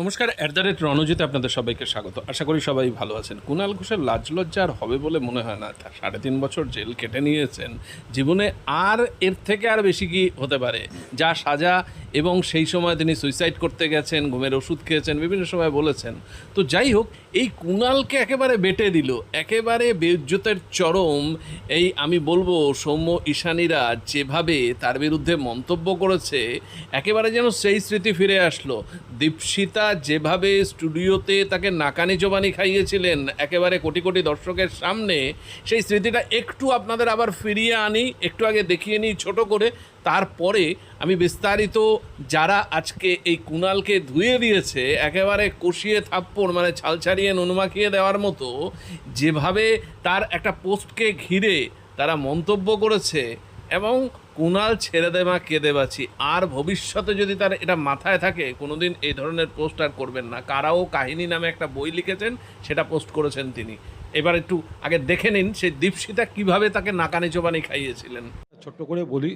নমস্কার at the rate রণজিতে আপনাদের সবাইকে স্বাগত। আশা করি সবাই ভালো আছেন। কুণাল ঘোষের লাজ আর হবে বলে মনে হয় না। তার সাড়ে তিন বছর জেল কেটে নিয়েছেন। জীবনে আর এর থেকে আর বেশি কি হতে পারে? যা সাজা এবং সেই সময় তিনি সুইসাইড করতে গেছেন, ঘুমের ওষুধ খেয়েছেন, বিভিন্ন সময় বলেছেন। তো যাই হোক, এই কুণালকে একেবারে বেটে দিল। একেবারে বেজ্জতের চরম এই, আমি বলব, সৌম্য ঈশানীরা যেভাবে তার বিরুদ্ধে মন্তব্য করেছে, একেবারে যেন সেই স্মৃতি ফিরে আসলো। দীপশিতা যেভাবে স্টুডিওতে তাকে নাকানি জবানি খাইয়েছিলেন, একেবারে কোটি কোটি দর্শকের সামনে, সেই স্মৃতিটা একটু আপনাদের আবার ফিরিয়ে আনি, একটু আগে দেখিয়ে নিই ছোট করে। তারপরে আমি বিস্তারিত যারা আজকে এই কুণালকে ধুয়ে দিয়েছে, একেবারে কষিয়ে থাপ্পড় মানে ছাল ছাড়িয়ে নুন মাখিয়ে দেওয়ার মতো, যেভাবে তার একটা পোস্টকে ঘিরে তারা মন্তব্য করেছে এবং কুণাল ছেড়ে দেমা কেঁদে বাঁচি। আর ভবিষ্যতে যদি তার এটা মাথায় থাকে কোনোদিন এই ধরনের পোস্ট আর করবেন না। কারাও কাহিনী নামে একটা বই লিখেছেন সেটা পোস্ট করেছেন তিনি। এবার একটু আগে দেখে নিন সেই দীপশিতা কীভাবে তাকে নাকানি চোবানি খাইয়েছিলেন। ছোট্ট করে বলি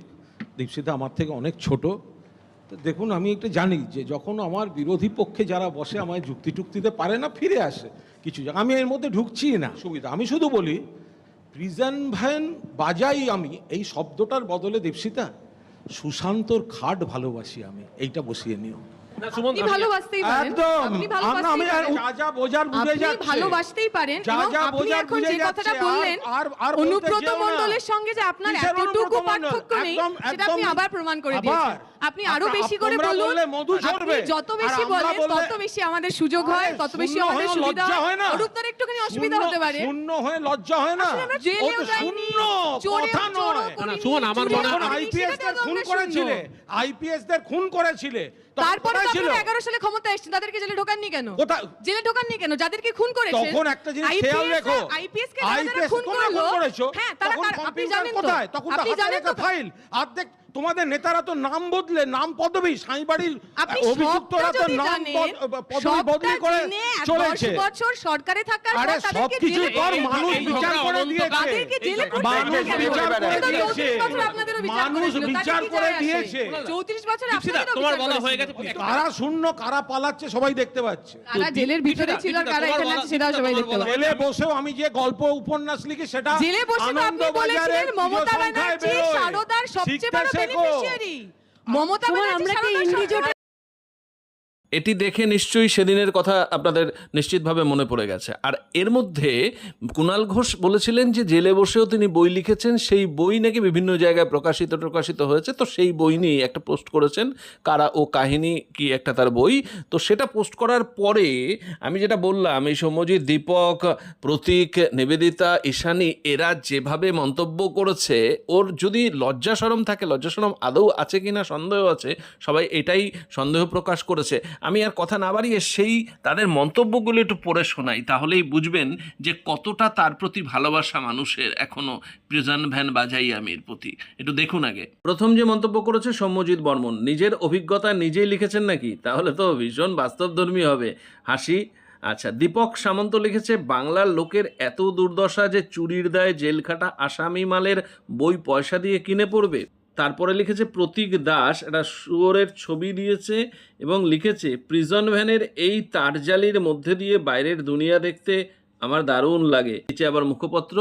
দীপশিতা আমার থেকে অনেক ছোট। তো দেখুন আমি একটু জানি যে যখন আমার বিরোধী পক্ষে যারা বসে আমায় যুক্তি টুক্তিতে পারে না ফিরে আসে কিছু আমি এর মধ্যে ঢুকছি না। সুবিধা। আমি শুধু বলি প্রিজন ভ্যান বাজাই আমি এই শব্দটার বদলে দীপশিতা সুশান্তর খাট ভালোবাসি আমি এইটা বসিয়ে নিও। ভালোবাসতেই পারেন। আপনি এখন যে কথাটা বললেন অনুব্রত সঙ্গে যে আপনার এতটুকু পার্থক্য নেই সেটা আপনি আবার প্রমাণ করে দিয়েছেন। আপনি আরও বেশি করে বলুন। আপনি যত বেশি বলেন তত বেশি আমাদের সুযোগ হয় তত বেশি আমাদের সুবিধা হয় না। অনুব্রতর একটুখানি অসুবিধা হতে পারে। শূন্য হয়ে লজ্জা হয় না। ও জেলেও তো শূন্য কথা নয়। করিনি, সুমন, আমার মনে হয়- আইপিএস দের খুন করেছিলে। আইপিএস দের খুন করেছিলে। তারপরে তো আপনারা এগারো সালে ক্ষমতা এসেছেন তাদেরকে জেলে ঢোকাননি কেন? কোথায়? জেলে ঢোকাননি কেন? যাদেরকে খুন করেছেন তখন একটা জিনিস খেয়াল রেখো। আইপিএস কে যারা খুন করল করেছ? হ্যাঁ তারা আপনি জানেন তো কোথায়? তখন আপনি জানেন তো ফাইল। অর্ধেক তোমাদের নেতারা তো নাম বদলে নাম পদবি সাঁইবাড়ির অভিযুক্তরা তো নাম পদবি বদলি করে চলেছে। বছর সরকারে থাকার পর আরে তাদেরকে সবকিছু জেলে- কর মানুষ বিচার করে দিয়েছে। তাদেরকে জেলে মানুষ বিচার করে দিয়েছে 34 বছর আপনাদেরও বিচার মানুষ বিচার করে দিয়েছে। 34 বছর দীপশিতা, আপনাদেরও তোমার বলা হয়ে গেছে কারা শূন্য কারা পালাচ্ছে সবাই দেখতে পাচ্ছে। কারা জেলের ভিতরে ছিল আর কারা এখানে আছে সেটাও সবাই দেখতে পাবে জেলে বসেও আমি যে গল্প উপন্যাস লিখি সেটা জেলে বসে আপনি বলেছিলেন মমতা ব্যানার্জি সারদার সবচেয়ে বড় বেনিফিশিয়ারি মমতা ব্যানার্জি কি সবচেয়ে এটি দেখে নিশ্চয়ই সেদিনের কথা আপনাদের নিশ্চিতভাবে মনে পড়ে গেছে। আর এর মধ্যে কুণাল ঘোষ বলেছিলেন যে জেলে বসেও তিনি বই লিখেছেন, সেই বই নাকি বিভিন্ন জায়গায় প্রকাশিত প্রকাশিত হয়েছে। তো সেই বই নিয়ে একটা পোস্ট করেছেন, কারা ও কাহিনী কি একটা তার বই। তো সেটা পোস্ট করার পরে আমি যেটা বললাম, এই সৌম্যজিৎ দীপক, প্রতীক, নিবেদিতা, ঈশানী, এরা যেভাবে মন্তব্য করেছে, ওর যদি লজ্জা সরম থাকে লজ্জা সরম আদৌ আছে কি না সন্দেহ আছে, সবাই এটাই সন্দেহ প্রকাশ করেছে। আমি আর কথা না বাড়িয়ে সেই তাদের মন্তব্যগুলো একটু পড়ে শোনাই, তাহলেই বুঝবেন যে কতটা তার প্রতি ভালোবাসা মানুষের এখনও প্রিজন ভ্যান বাজাই আমির প্রতি। একটু দেখুন আগে। প্রথম যে মন্তব্য করেছে সৌম্যজিৎ বর্মন, নিজের অভিজ্ঞতা নিজেই লিখেছেন নাকি? তাহলে তো ভীষণ বাস্তবধর্মী হবে। হাসি? আচ্ছা দীপক সামন্ত লিখেছে, বাংলার লোকের এত দুর্দশা যে চুরির দায়ে জেলখাটা আসামি মালের বই পয়সা দিয়ে কিনে পড়বে? তারপরে লিখেছে প্রতীক দাস একটা শুয়োরের ছবি দিয়েছে এবং লিখেছে, প্রিজন ভ্যানের এই তারজালির মধ্যে দিয়ে বাইরের দুনিয়া দেখতে আমার দারুণ লাগে। নিচে আবার মুখপত্র।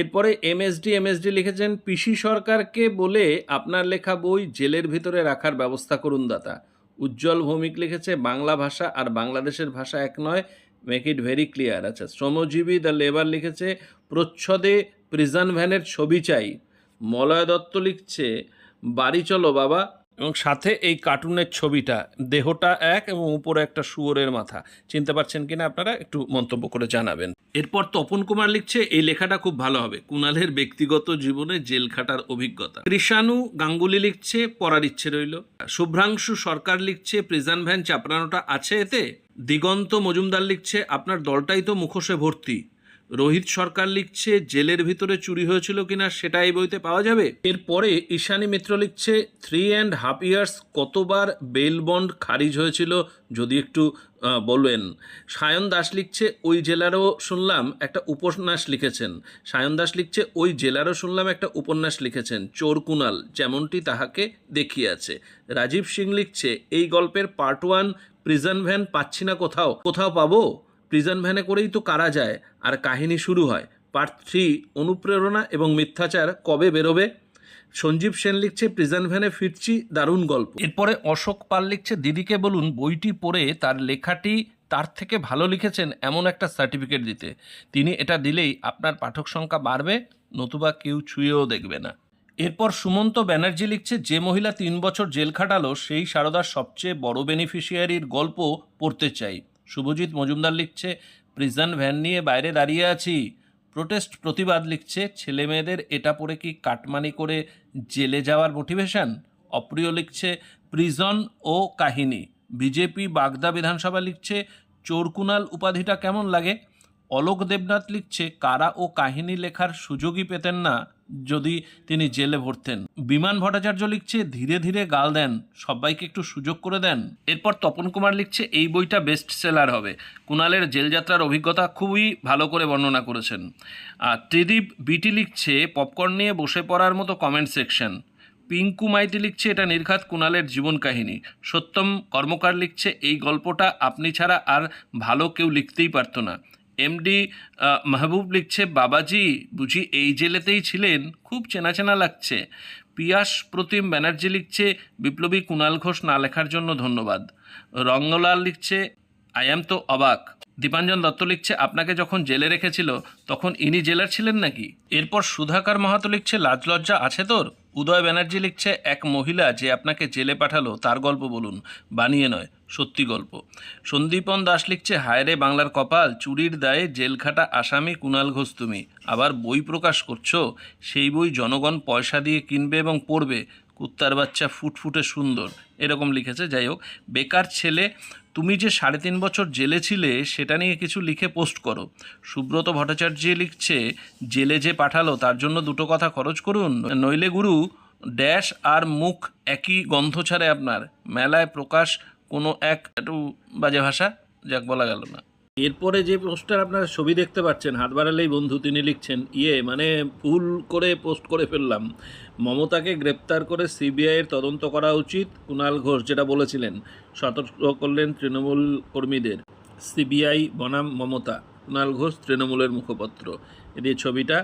এরপরে এমএসডি এমএসডি লিখেছেন, পিসি সরকারকে বলে আপনার লেখা বই জেলের ভিতরে রাখার ব্যবস্থা করুন দাতা। উজ্জ্বল ভৌমিক লিখেছে, বাংলা ভাষা আর বাংলাদেশের ভাষা এক নয় মেক ইট ভেরি ক্লিয়ার আচ্ছা শ্রমজীবী দ্য লেবার লিখেছে, প্রচ্ছদে প্রিজন ভ্যানের ছবি চাই। মলয় দত্ত লিখছে বাড়ি চলো, বাবা। এবং সাথে এই কার্টুনের ছবিটা, দেহটা এক এবং উপরে একটা শুয়োরের মাথা। চিনতে পারছেন কিনা আপনারা? একটু মন্তব্য করে জানাবেন। এরপর তপন কুমার লিখছে, এই লেখাটা খুব ভালো হবে। কুণালের ব্যক্তিগত জীবনে জেল খাটার অভিজ্ঞতা। কৃষাণু গাঙ্গুলি লিখছে, পড়ার ইচ্ছে রইল। শুভ্রাংশু সরকার লিখছে, প্রিজন ভ্যান চাপড়ানোটা আছে এতে? দিগন্ত মজুমদার লিখছে, আপনার দলটাই তো মুখোশে ভর্তি। রোহিত সরকার লিখছে, জেলের ভিতরে চুরি হয়েছিল কিনা সেটা এই বইতে পাওয়া যাবে? এরপরে ঈশানী মিত্র লিখছে থ্রি অ্যান্ড হাফ ইয়ার্স কতবার বেল বন্ড খারিজ হয়েছিল যদি একটু বলবেন? সায়ন দাস লিখছে, ওই জেলারও শুনলাম একটা উপন্যাস লিখেছেন। সায়ন দাস লিখছে, ওই জেলারও শুনলাম একটা উপন্যাস লিখেছেন, চোর কুনাল, যেমনটি তাহাকে দেখিয়াছে। রাজীব সিং লিখছে, এই গল্পের পার্ট ওয়ান প্রিজন ভ্যান পাচ্ছি না কোথাও কোথাও পাবো? প্রিজন ভ্যানে করেই তো কারা যায় আর কাহিনী শুরু হয়। পার্ট থ্রি, অনুপ্রেরণা এবং মিথ্যাচার কবে বেরোবে? সঞ্জীব সেন লিখছে, প্রিজন ভ্যানে ফিরছি, দারুণ গল্প। এরপরে অশোক পাল লিখছে, দিদিকে বলুন, বইটি পড়ে তার লেখাটি তার থেকে ভালো লিখেছেন এমন একটা সার্টিফিকেট দিতে। তিনি এটা দিলেই আপনার পাঠক সংখ্যা বাড়বে, নতুবা কেউ ছুঁয়েও দেখবে না। এরপর সুমন্ত ব্যানার্জি লিখছে, যে মহিলা তিন বছর জেল খাটালো, সেই সারদার সবচেয়ে বড় বেনিফিশিয়ারির গল্প পড়তে চাই। শুভজিৎ মজুমদার লিখছে, প্রিজন ভ্যান নিয়ে বাইরে দাঁড়িয়ে আছি। প্রোটেস্ট প্রতিবাদ লিখছে ছেলে মেয়েদের এটা পড়ে কি কাটমানি করে জেলে যাওয়ার মোটিভেশন অপ্রিয় লিখছে, প্রিজন ও কাহিনী। বিজেপি বাগদা বিধানসভা লিখছে, চোরকুনাল উপাধিটা কেমন লাগে? অলোক দেবনাথ লিখছে, কারা ও কাহিনী লেখার সুযোগই পেতেন না। যদি তিনি জেলে ভরতেন। বিমান ভট্টাচার্য লিখছে, ধীরে ধীরে গাল দেন। সবাইকে একটু সুযোগ করে দেন। এরপর তপন কুমার লিখছে, এই বইটা বেস্ট সেলার হবে। কুণালের জেলযাত্রার অভিজ্ঞতা খুবই ভালো করে বর্ণনা করেছেন। আর ত্রিদীপ বিটি লিখছে, পপকর্ন নিয়ে বসে পড়ার মতো কমেন্ট সেকশন পিঙ্কু মাইতি লিখছে, এটা নির্ঘাত কুণালের জীবন কাহিনী। সত্যম কর্মকার লিখছে, এই গল্পটা আপনি ছাড়া আর ভালো কেউ লিখতেই পারতো না। এমডি মাহবুব লিখছে, বাবাজি, বুঝি এই জেলেতেই ছিলেন? খুব চেনা চেনা লাগছে। পিয়াস প্রতিম ব্যানার্জি লিখছে, বিপ্লবী কুণাল ঘোষ না লেখার জন্য ধন্যবাদ। রঙ্গলাল লিখছে, আই অ্যাম তো অবাক। দীপাঞ্জন দত্ত লিখছে, আপনাকে যখন জেলে রেখেছিল, তখন ইনি জেলার ছিলেন নাকি? এরপর সুধাকর মাহাতো লিখছে, লাজ লজ্জা আছে তোর? উদয় ব্যানার্জি লিখছে, এক মহিলা যে আপনাকে জেলে পাঠালো, তার গল্প বলুন। বানিয়ে নয়, সত্যি গল্প। সন্দীপন দাস লিখছে হায়রে বাংলার কপাল, চুরির দায়ে জেলখাটা আসামি কুণাল ঘোষ তুমি। আবার বই প্রকাশ করছ, সেই বই জনগণ পয়সা দিয়ে কিনবে এবং পড়বে কুত্তার বাচ্চা ফুটফুটে সুন্দর, এরকম লিখেছে, যাই হোক। বেকার ছেলে, তুমি যে সাড়ে তিন বছর জেলে ছিলে, সেটা নিয়ে কিছু লিখে পোস্ট করো। সুব্রত ভট্টাচার্য লিখছে, জেলে যে পাঠালো, তার জন্য দুটো কথা খরচ করুন। নইলে গুরু, ড্যাশ আর মুখ একই গন্ধ ছাড়ে আপনার। মেলায় প্রকাশ, কোনো এক, একটু বাজে ভাষা, যাক বলা গেল না। এরপরে যে পোস্টার আপনারা ছবি দেখতে পাচ্ছেন, হাত বাড়ালেই বন্ধু তিনি লিখছেন ইয়ে মানে ভুল করে পোস্ট করে ফেললাম। মমতাকে গ্রেপ্তার করে সিবিআইয়ের তদন্ত করা উচিত কুণাল ঘোষ যেটা বলেছিলেন, সতর্ক করলেন তৃণমূল কর্মীদের। সিবিআই বনাম মমতা কুণাল ঘোষ তৃণমূলের মুখপত্র। এদের ছবিটা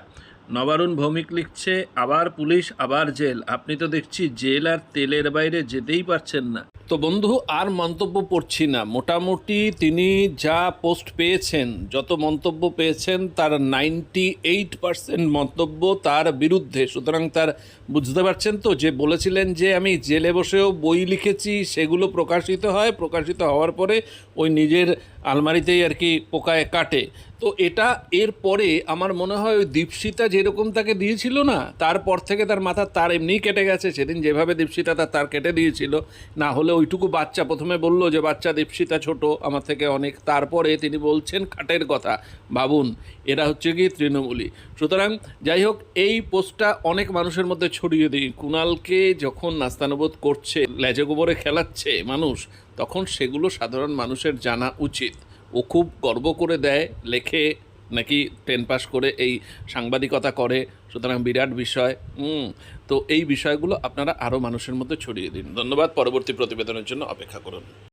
নবারুণ ভৌমিক লিখছে, আবার পুলিশ, আবার জেল। আপনি তো দেখছি জেল আর তেলের বাইরে যেতেই পারছেন না। তো বন্ধু, আর মন্তব্য পড়ছি না। মোটামুটি তিনি যা পোস্ট পেয়েছেন, যত মন্তব্য পেয়েছেন, তার নাইনটি এইট পার্সেন্ট মন্তব্য তার বিরুদ্ধে। সুতরাং তার বুঝতে পারছেন তো যে বলেছিলেন যে আমি জেলে বসেও বই লিখেছি, সেগুলো প্রকাশিত হয়। প্রকাশিত হওয়ার পরে ওই নিজের আলমারিতেই আর কি পোকায় কাটে। তো এটা এর পরে আমার মনে হয় ওই দীপশিতা যেরকম তাকে দিয়েছিল না, তারপর থেকে তার মাথা তার এমনিই কেটে গেছে। সেদিন যেভাবে দীপশিতা তার তার কেটে দিয়েছিল, না হলে ওইটুকু বাচ্চা প্রথমে বলল যে, বাচ্চা দীপশিতা ছোট, আমার থেকে অনেক। তারপরে তিনি বলছেন, খাটের কথা। ভাবুন এরা হচ্ছে কি তৃণমূলী। সুতরাং যাই হোক, এই পোস্টটা অনেক মানুষের মধ্যে ছড়িয়ে দিই। কুণালকে যখন নাস্তানুবোধ করছে, লেজে গোবরে খেলাচ্ছে মানুষ, তখন সেগুলো সাধারণ মানুষের জানা উচিত। ও খুব গর্ব করে দেয়, লেখে, নাকি টেন পাস করে এই সাংবাদিকতা করে, সুতরাং বিরাট বিষয়। হুম, তো এই বিষয়গুলো আপনারা আরও মানুষের মধ্যে ছড়িয়ে দিন। ধন্যবাদ, পরবর্তী প্রতিবেদনের জন্য অপেক্ষা করুন।